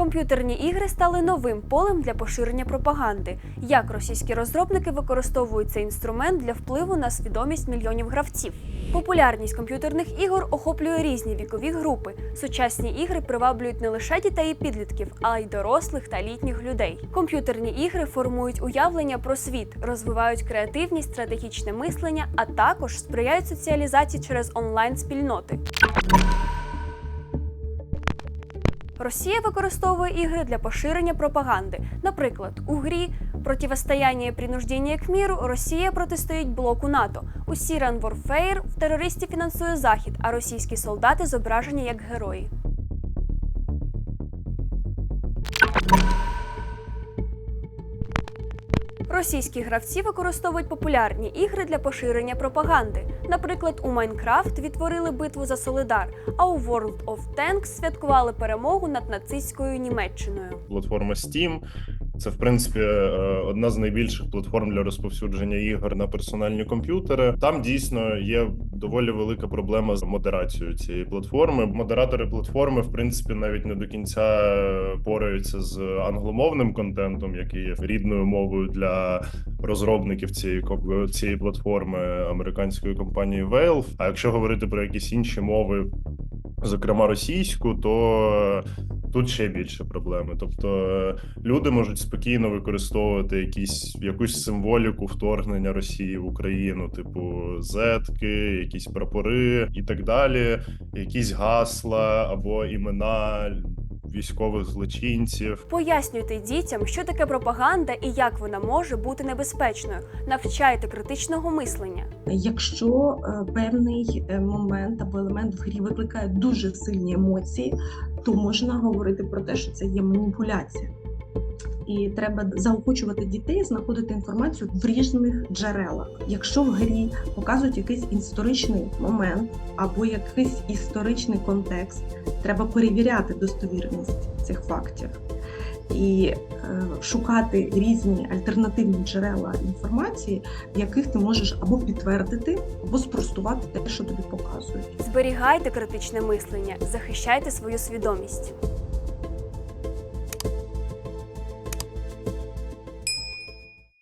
Комп'ютерні ігри стали новим полем для поширення пропаганди. Як російські розробники використовують цей інструмент для впливу на свідомість мільйонів гравців? Популярність комп'ютерних ігор охоплює різні вікові групи. Сучасні ігри приваблюють не лише дітей і підлітків, а й дорослих та літніх людей. Комп'ютерні ігри формують уявлення про світ, розвивають креативність, стратегічне мислення, а також сприяють соціалізації через онлайн-спільноти. Росія використовує ігри для поширення пропаганди. Наприклад, у грі противостояння і принуждення к міру Росія протистоїть блоку НАТО. У Сіран Ворфеєр в терористів фінансує Захід, а російські солдати зображені як герої. Російські гравці використовують популярні ігри для поширення пропаганди. Наприклад, у Майнкрафт відтворили битву за Солидар, а у World of Tanks святкували перемогу над нацистською Німеччиною. платформа Steam. Це, в принципі, е, одна з найбільших платформ для розповсюдження ігор на персональні комп'ютери. Там дійсно є доволі велика проблема з модерацією цієї платформи. Модератори платформи, в принципі, навіть не до кінця пораються з англомовним контентом, який є рідною мовою для розробників цієї цієї платформи американської компанії Valve. А якщо говорити про якісь інші мови, зокрема російську, то тут ще більше проблеми. Тобто е, люди можуть спокійно використовувати якісь якусь символіку вторгнення Росії в Україну, типу зетки, якісь прапори і так далі, якісь гасла або імена військових злочинців. Пояснюйте дітям, що таке пропаганда і як вона може бути небезпечною. Навчайте критичного мислення. Якщо е, певний е, момент або елемент в грі викликає дуже сильні емоції, то можна говорити про те, що це є маніпуляція. І треба заохочувати дітей знаходити інформацію в різних джерелах. Якщо в грі показують якийсь історичний момент або якийсь історичний контекст, треба перевіряти достовірність цих фактів і е, шукати різні альтернативні джерела інформації, яких ти можеш або підтвердити, або спростувати те, що тобі показують. Зберігайте критичне мислення, захищайте свою свідомість.